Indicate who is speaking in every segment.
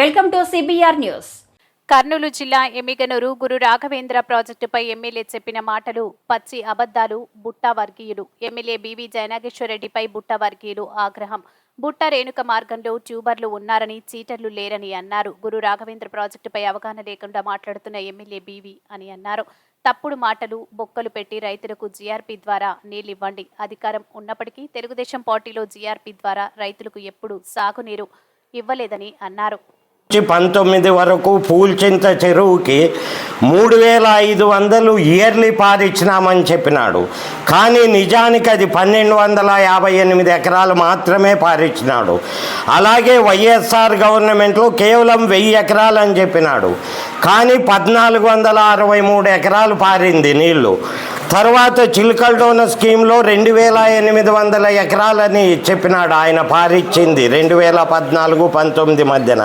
Speaker 1: Welcome to CBR news
Speaker 2: Kurnool జిల్లా ఎమ్మిగనూరు గురు రాఘవేంద్ర ప్రాజెక్టుపై MLA చెప్పిన మాటలు పచ్చి అబద్ధాలు బుట్టా వర్గీయులు. ఎమ్మెల్యే బీవీ జయనాగేశ్వరరెడ్డిపై బుట్ట వర్గీయులు ఆగ్రహం. బుట్ట రేణుక మార్గంలో ట్యూబర్లు ఉన్నారని చీటర్లు లేరని అన్నారు. గురు రాఘవేంద్ర ప్రాజెక్టుపై అవగాహన లేకుండా మాట్లాడుతున్న ఎమ్మెల్యే బీవీ అని అన్నారు. తప్పుడు మాటలు బొక్కలు పెట్టి రైతులకు జీఆర్పీ ద్వారా నీళ్ళివ్వండి అధికారం ఉన్నప్పటికీ తెలుగుదేశం పార్టీలో జీఆర్పీ ద్వారా రైతులకు ఎప్పుడు సాగునీరు ఇవ్వలేదని అన్నారు.
Speaker 3: నుంచి పంతొమ్మిది వరకు పూల్చింత చెరువుకి మూడు వేల ఐదు వందలు ఇయర్లీ పారిచ్చినామని చెప్పినాడు. కానీ నిజానికి అది పన్నెండు వందల యాభై ఎనిమిది ఎకరాలు మాత్రమే పారిచ్చినాడు. అలాగే వైఎస్ఆర్ గవర్నమెంట్లో కేవలం వెయ్యి ఎకరాలు అని చెప్పినాడు. కానీ పద్నాలుగు వందల అరవై మూడు ఎకరాలు పారింది నీళ్ళు. తర్వాత చిలకల్డోన స్కీమ్లో రెండు వేల ఎనిమిది వందల ఎకరాలని చెప్పినాడు ఆయన పారిచ్చింది. రెండు వేల పద్నాలుగు పంతొమ్మిది మధ్యన.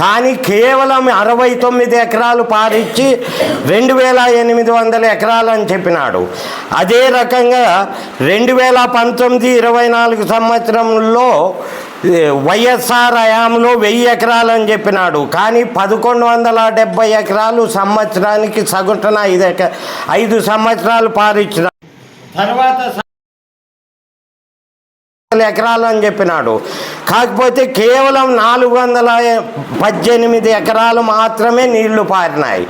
Speaker 3: కానీ కేవలం అరవై తొమ్మిది ఎకరాలు పారిచ్చి రెండు వేల ఎనిమిది వందల ఎకరాలని చెప్పినాడు. అదే రకంగా రెండు వేల పంతొమ్మిది ఇరవై నాలుగు సంవత్సరంలో వైఎస్ఆర్ హయాంలో వెయ్యి ఎకరాలు అని చెప్పినాడు. కానీ పదకొండు వందల డెబ్బై ఎకరాలు సంవత్సరానికి సగటున ఐదు ఎక ఐదు సంవత్సరాలు పారిచ్చిన తర్వాత స- ఎకరాలు అని చెప్పినాడు. కాకపోతే కేవలం నాలుగు వందల పద్దెనిమిది ఎకరాలు మాత్రమే నీళ్ళు పారినాయి.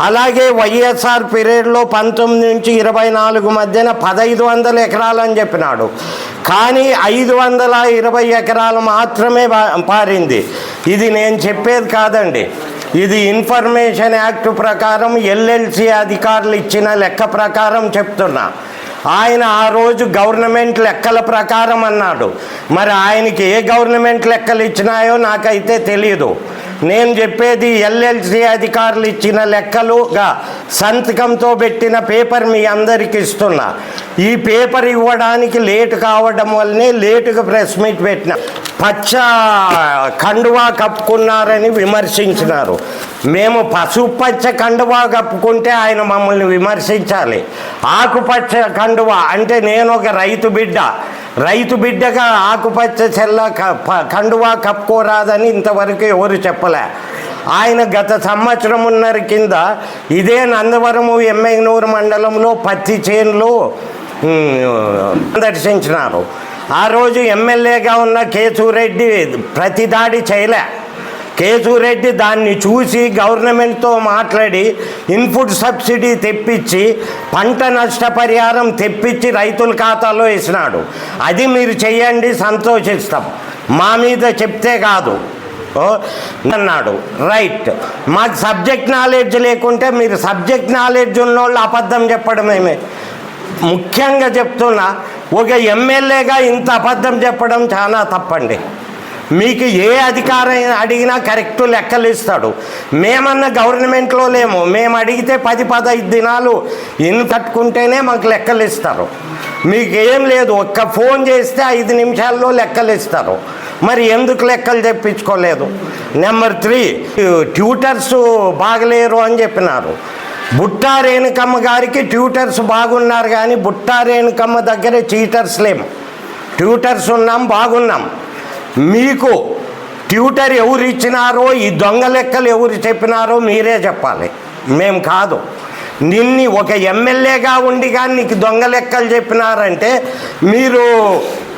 Speaker 3: అలాగే వైఎస్ఆర్ పీరియడ్లో పంతొమ్మిది నుంచి ఇరవై నాలుగు మధ్యన పదహైదు వందల ఎకరాలు అని చెప్పినాడు. కానీ ఐదు వందల ఇరవై ఎకరాలు మాత్రమే పారింది. ఇది నేను చెప్పేది కాదండి. ఇది ఇన్ఫర్మేషన్ యాక్ట్ ప్రకారం ఎల్ఎల్సి అధికారులు ఇచ్చిన లెక్క ప్రకారం చెప్తున్నా. ఆయన ఆ రోజు గవర్నమెంట్ లెక్కల ప్రకారం అన్నాడు. మరి ఆయనకి ఏ గవర్నమెంట్ లెక్కలు ఇచ్చినాయో నాకైతే తెలియదు నేను చెప్పేది ఎల్ఎల్సి అధికారులు ఇచ్చిన లెక్కలుగా సంతకంతో పెట్టిన పేపర్ మీ అందరికి ఇస్తున్నా. ఈ పేపర్ ఇవ్వడానికి లేటు కావడం వల్లనే లేటుగా ప్రెస్ మీట్ పెట్టిన. పచ్చ కండువా కప్పుకున్నారని విమర్శించినారు. మేము పసుపచ్చ కండువా కప్పుకుంటే ఆయన మమ్మల్ని విమర్శించాలి. ఆకుపచ్చ కండువా అంటే నేను ఒక రైతు బిడ్డ. రైతు బిడ్డగా ఆకుపచ్చ చెల్ల క- ప- కండువా కప్పుకోరాదని ఇంతవరకు ఎవరు చెప్పలే. ఆయన గత సంవత్సరమున్నర కింద ఇదే నందవరము ఎమ్మెగ్నూరు మండలంలో పత్తి చేనులు దర్శించినారు ఆ రోజు ఎమ్మెల్యేగా ఉన్న కేసురెడ్డి ప్రతి దాడి చేయలే. కేశూరెడ్డి దాన్ని చూసి గవర్నమెంట్తో మాట్లాడి ఇన్పుట్ సబ్సిడీ తెప్పించి పంట నష్టపరిహారం తెప్పించి రైతుల ఖాతాలో వేసినాడు. అది మీరు చెయ్యండి సంతోషిస్తాం. మా మీద చెప్తే కాదు. ఓ, అన్నాడు. రైట్. మాకు సబ్జెక్ట్ నాలెడ్జ్ లేకుంటే మీరు సబ్జెక్ట్ నాలెడ్జ్ ఉన్నోళ్ళు అబద్ధం చెప్పడమేమే ముఖ్యంగా చెప్తున్నా ఒక ఎమ్మెల్యేగా ఇంత అబద్ధం చెప్పడం చాలా తప్పండి. మీకు ఏ అధికారం అడిగినా కరెక్ట్ లెక్కలు ఇస్తాడు. మేమన్నా గవర్నమెంట్లో లేము. మేము అడిగితే పది పదహైదు దినాలు ఇన్ని కట్టుకుంటేనే మాకు లెక్కలు ఇస్తారు. మీకు ఏం లేదు. ఒక్క ఫోన్ చేస్తే ఐదు నిమిషాల్లో లెక్కలు ఇస్తారు. మరి ఎందుకు లెక్కలు తెప్పించుకోలేదు? నెంబర్ త్రీ ట్యూటర్స్ బాగలేరు అని చెప్పినారు. బుట్టా రేణుకమ్మ గారికి ట్యూటర్స్ బాగున్నారు కానీ బుట్టా రేణుకమ్మ దగ్గర చీటర్స్ లేము. ట్యూటర్స్ ఉన్నాం బాగున్నాం. మీకు ట్యూటర్ ఎవరు ఇచ్చినారో ఈ దొంగ లెక్కలు ఎవరు చెప్పినారో మీరే చెప్పాలి. మేం కాదు. నిన్ని ఒక ఎమ్మెల్యేగా ఉండి కానీ నీకు దొంగ లెక్కలు చెప్పినారంటే మీరు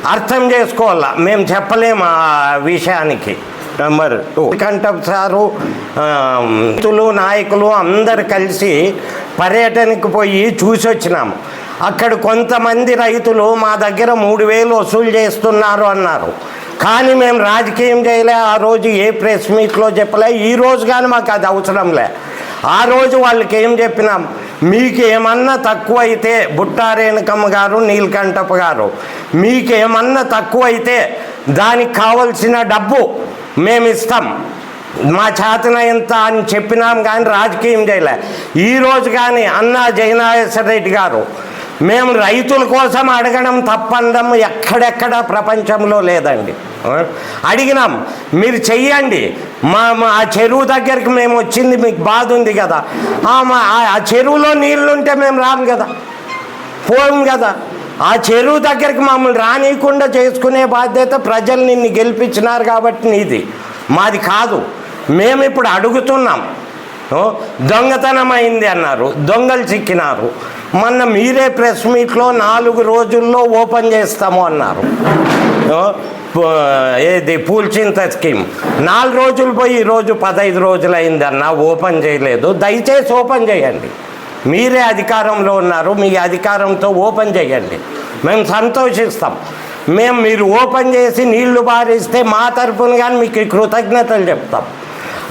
Speaker 3: అర్థం చేసుకోవాలా? మేము చెప్పలేము ఆ విషయానికి. Number two. కంటప్ సారు రైతులు నాయకులు అందరు కలిసి పర్యటనకు పోయి చూసి వచ్చినాము అక్కడ కొంతమంది రైతులు మా దగ్గర మూడు వేలు వసూలు చేస్తున్నారు అన్నారు. కానీ మేము రాజకీయం చేయలే ఆ రోజు ఏ ప్రెస్ మీట్లో చెప్పలే ఈ రోజు కానీ మాకు అది అవసరంలే. ఆ రోజు వాళ్ళకి ఏం చెప్పినాం? మీకు ఏమన్నా తక్కువ అయితే గారు నీలకంఠప్ప గారు మీకు ఏమన్నా తక్కువ అయితే దానికి కావలసిన డబ్బు మేము ఇస్తాం మా చేతన ఎంత అని చెప్పినాం కానీ రాజకీయం చేయలే. ఈరోజు కానీ అన్నా జయనాగేశ్వర రెడ్డి గారు మేము రైతుల కోసం అడగడం తప్పనడం ఎక్కడెక్కడ ప్రపంచంలో లేదండి. అడిగినాం మీరు చెయ్యండి. మా ఆ చెరువు దగ్గరికి మేము వచ్చింది మీకు బాధ ఉంది కదా. మా ఆ- ఆ చెరువులో నీళ్ళుంటే మేము రాము కదా. పోం కదా. ఆ చెరువు దగ్గరికి మమ్మల్ని రానియకుండా చేసుకునే బాధ్యత ప్రజలు నిన్ను గెలిపించినారు కాబట్టి నీది. మాది కాదు. మేము ఇప్పుడు అడుగుతున్నాం. దొంగతనమైంది దొంగతనం అయింది అన్నారు. దొంగలు చిక్కినారు. మొన్న మీరే ప్రెస్ మీట్లో నాలుగు రోజుల్లో ఓపెన్ చేస్తాము అన్నారు. ఏది పూల్చింత స్కీమ్. నాలుగు రోజులు పోయి ఈరోజు పదహైదు రోజులు అయిందన్న ఓపెన్ చేయలేదు. దయచేసి ఓపెన్ చేయండి. మీరే అధికారంలో ఉన్నారు మీ అధికారంతో ఓపెన్ చేయండి. మేము సంతోషిస్తాం. మేము మీరు ఓపెన్ చేసి నీళ్ళు బారిస్తే మా తరపున కానీ మీకు కృతజ్ఞతలు చెప్తాం.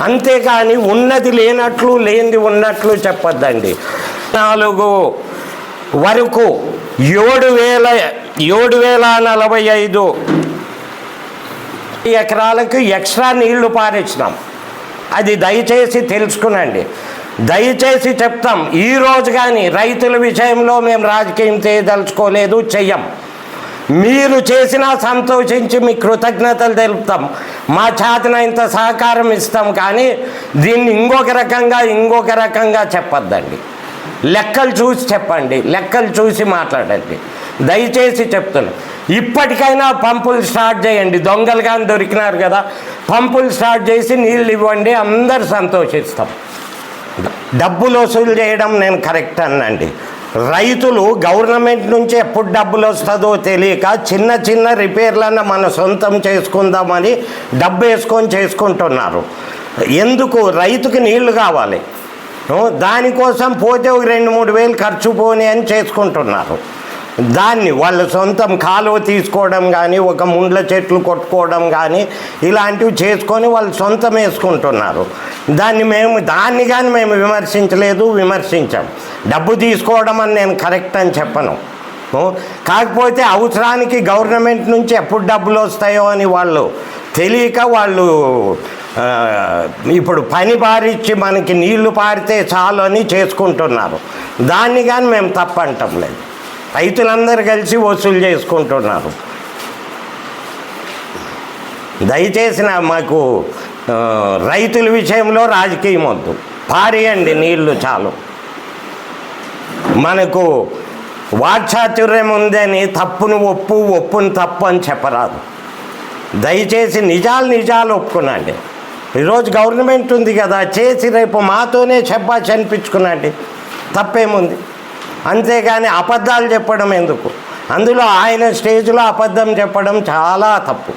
Speaker 3: అంతేకాని ఉన్నది లేనట్లు లేనిది ఉన్నట్లు చెప్పొద్దండి. నాలుగు వరకు ఏడు వేల ఏడు వేల నలభై ఐదు ఎకరాలకు ఎక్స్ట్రా నీళ్ళు పారించినాం అది దయచేసి తెలుసుకునండి. దయచేసి చెప్తాం ఈరోజు కానీ రైతుల విషయంలో మేము రాజకీయం చేయదలుచుకోలేదు చెయ్యం. మీరు చేసినా సంతోషించి మీ కృతజ్ఞతలు తెలుపుతాం. మా చేతనంత సహకారం ఇస్తాం కానీ దీన్ని ఇంకొక రకంగా ఇంకొక రకంగా చెప్పొద్దండి. లెక్కలు చూసి చెప్పండి లెక్కలు చూసి మాట్లాడండి. దయచేసి చెప్తున్నా. ఇప్పటికైనా పంపులు స్టార్ట్ చేయండి. దొంగలు కానీ దొరికినారు కదా పంపులు స్టార్ట్ చేసి నీళ్ళు ఇవ్వండి అందరు సంతోషిస్తాం. డబ్బులు వసూలు చేయడం నేను కరెక్ట్ అనండి రైతులు గవర్నమెంట్ నుంచి ఎప్పుడు డబ్బులు వస్తుందో తెలియక చిన్న చిన్న రిపేర్లను మన సొంతం చేసుకుందామని డబ్బు వేసుకొని చేసుకుంటున్నారు. ఎందుకు? రైతుకి నీళ్ళు కావాలి. దానికోసం పోతే ఒక రెండు మూడు వేలు ఖర్చు పోని అని చేసుకుంటున్నారు. దాన్ని వాళ్ళ సొంతం కాలువ తీసుకోవడం కానీ ఒక ముండ్ల చెట్లు కొట్టుకోవడం కానీ ఇలాంటివి చేసుకొని వాళ్ళు సొంతం వేసుకుంటున్నారు. దాన్ని మేము దాన్ని కానీ మేము విమర్శించలేదు విమర్శించాం. డబ్బు తీసుకోవడం అని నేను కరెక్ట్ అని చెప్పను. కాకపోతే అవసరానికి గవర్నమెంట్ నుంచి ఎప్పుడు డబ్బులు వస్తాయో అని వాళ్ళు తెలియక వాళ్ళు ఇప్పుడు పని పారిచ్చి మనకి నీళ్ళు పారితే చాలు అని చేసుకుంటున్నారు. దాన్ని కానీ మేము తప్పంటం లేదు. రైతులందరూ కలిసి వసూలు చేసుకుంటున్నారు. దయచేసి మాకు రైతుల విషయంలో రాజకీయం వద్దు. పారేయండి నీళ్ళు చాలు. మనకు వాక్చాతుర్యం ఉందని తప్పును ఒప్పు ఒప్పును తప్పు అని చెప్పరాదు. దయచేసి నిజాలు నిజాలు ఒప్పుకునండి. ఈరోజు గవర్నమెంట్ ఉంది కదా చేసి రేపు మాతోనే చెప్పాచి అనిపించుకునండి తప్పేముంది? అంతేగాని అబద్ధాలు చెప్పడం ఎందుకు? అందులో ఆయన స్టేజ్లో అబద్ధం చెప్పడం చాలా తప్పు.